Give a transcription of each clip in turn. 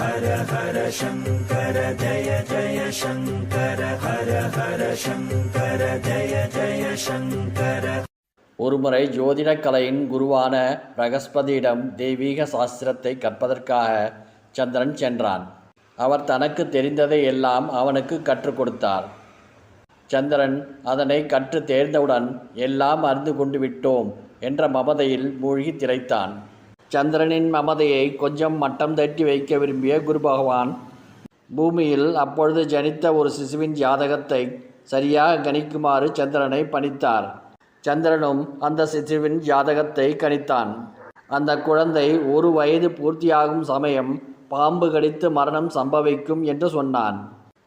ஹர ஹர சங்கர ஜய ஜய சங்கர ஹர ஹர சங்கர ஜய ஜய சங்கர. ஒருமுறை ஜோதிடக் கலையின் குருவான பிரகஸ்பதியிடம் தெய்வீக சாஸ்திரத்தை கற்பதற்காக சந்திரன் சென்றான். அவர் தனக்கு தெரிந்ததை எல்லாம் அவனுக்கு கற்றுக் கொடுத்தார். சந்திரன் அதனை கற்று தேர்ந்தவுடன் எல்லாம் அறிந்து கொண்டு விட்டோம் என்ற மமதையில் மூழ்கி திரைத்தான். சந்திரனின் மமதையை கொஞ்சம் மட்டம் தட்டி வைக்க விரும்பிய குரு பகவான் பூமியில் அப்பொழுது ஜனித்த ஒரு சிசுவின் ஜாதகத்தை சரியாக கணிக்குமாறு சந்திரனை பணித்தார். சந்திரனும் அந்த சிசுவின் ஜாதகத்தை கணித்தான். அந்த குழந்தை ஒரு வயது பூர்த்தியாகும் சமயம் பாம்பு கடித்து மரணம் சம்பவிக்கும் என்று சொன்னான்.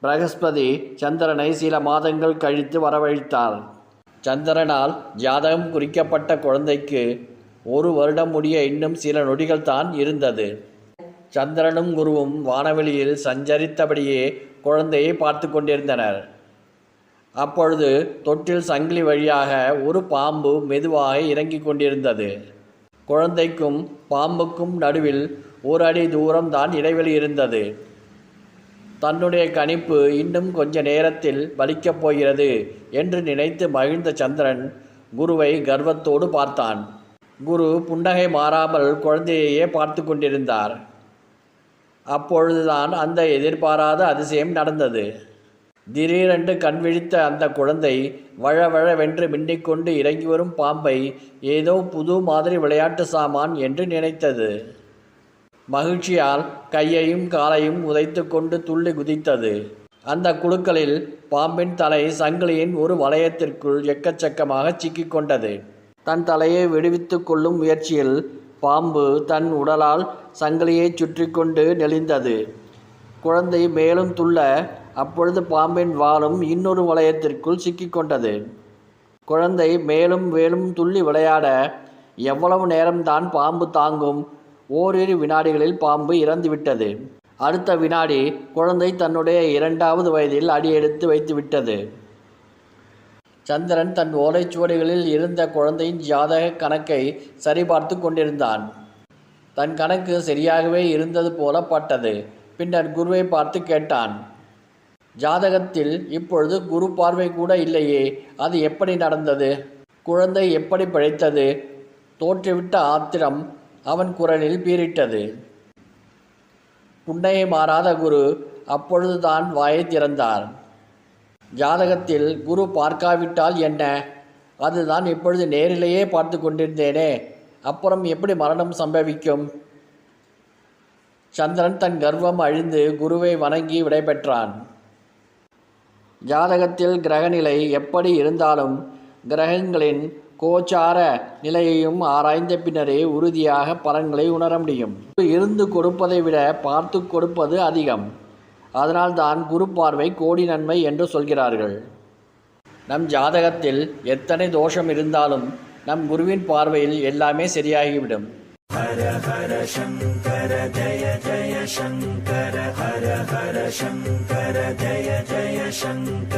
பிரகஸ்பதி சந்திரனை சில மாதங்கள் கழித்து வரவழைத்தார். சந்திரனால் ஜாதகம் குறிக்கப்பட்ட குழந்தைக்கு ஒரு வருடம் முடிய இன்னும் சில நொடிகள் தான் இருந்தது. சந்திரனும் குருவும் வானவெளியில் சஞ்சரித்தபடியே குழந்தையை பார்த்து கொண்டிருந்தனர். அப்பொழுது தொட்டில் சங்கிலி வழியாக ஒரு பாம்பு மெதுவாக இறங்கிக் கொண்டிருந்தது. குழந்தைக்கும் பாம்புக்கும் நடுவில் ஒரு அடி தூரம் தான் இடைவெளி இருந்தது. தன்னுடைய கணிப்பு இன்னும் கொஞ்ச நேரத்தில் பலிக்கப் போகிறது என்று நினைத்து மகிழ்ந்த சந்திரன் குருவை கர்வத்தோடு பார்த்தான். குரு புன்னகை மாறாமல் குழந்தையையே பார்த்து கொண்டிருந்தார். அப்பொழுதுதான் அந்த எதிர்பாராத அதிசயம் நடந்தது. திடீரென்று கண் விழித்த அந்த குழந்தை வழவழவென்று மின்னிக்கொண்டு இறங்கி வரும் பாம்பை ஏதோ புது மாதிரி விளையாட்டு சாமான் என்று நினைத்தது. மகிழ்ச்சியால் கையையும் காலையும் உதைத்து கொண்டு துள்ளி குதித்தது. அந்த குழுக்களில் பாம்பின் தலை சங்கிலியின் ஒரு வளையத்திற்குள் எக்கச்சக்கமாக சிக்கிக்கொண்டது தன் தலையை விடுவித்து கொள்ளும் முயற்சியில் பாம்பு தன் உடலால் சங்கிலியை சுற்றி கொண்டு நெளிந்தது. குழந்தை மேலும் துள்ள அப்பொழுது பாம்பின் வாலும் இன்னொரு வளையத்திற்குள் சிக்கிக்கொண்டது குழந்தை மேலும் மேலும் துள்ளி விளையாட எவ்வளவு நேரம்தான் பாம்பு தாங்கும்? ஓரிரு வினாடிகளில் பாம்பு இறந்துவிட்டது. அடுத்த வினாடி குழந்தை தன்னுடைய இரண்டாவது வயதில் அடியெடுத்து வைத்து விட்டது சந்திரன் தன் ஓலைச்சுவடிகளில் இருந்த குழந்தையின் ஜாதக கணக்கை சரிபார்த்து கொண்டிருந்தான். தன் கணக்கு சரியாகவே இருந்தது போல பட்டது. பின்னர் குருவை பார்த்து கேட்டான். ஜாதகத்தில் இப்பொழுது குரு பார்வை கூட இல்லையே அது எப்படி நடந்தது? குழந்தை எப்படி பிழைத்தது? தோற்றுவிட்ட ஆத்திரம் அவன் குரலில் பீரிட்டது புன்னையை மாறாத குரு அப்பொழுதுதான் வாயை திறந்தார். ஜாதகத்தில் குரு பார்க்காவிட்டால் என்ன? அதுதான் இப்பொழுது நேரிலேயே பார்த்து கொண்டிருந்தேனே. அப்புறம் எப்படி மரணம் சம்பவிக்கும்? சந்திரன் தன் கர்வம் அழிந்து குருவை வணங்கி விடைபெற்றான். ஜாதகத்தில் கிரகநிலை எப்படி இருந்தாலும் கிரகங்களின் கோச்சார நிலையையும் ஆராய்ந்த பின்னரே உறுதியாக பலன்களை உணர முடியும். இருந்து கொடுப்பதை விட பார்த்து கொடுப்பது அதிகம். அதனால்தான் குரு பார்வை கோடி நன்மை என்று சொல்கிறார்கள். நம் ஜாதகத்தில் எத்தனை தோஷம் இருந்தாலும் நம் குருவின் பார்வையில் எல்லாமே சரியாகிவிடும். ஹர ஹர சங்கர ஜய ஜய சங்கர ஹர ஹர சங்கர ஜய ஜய சங்கர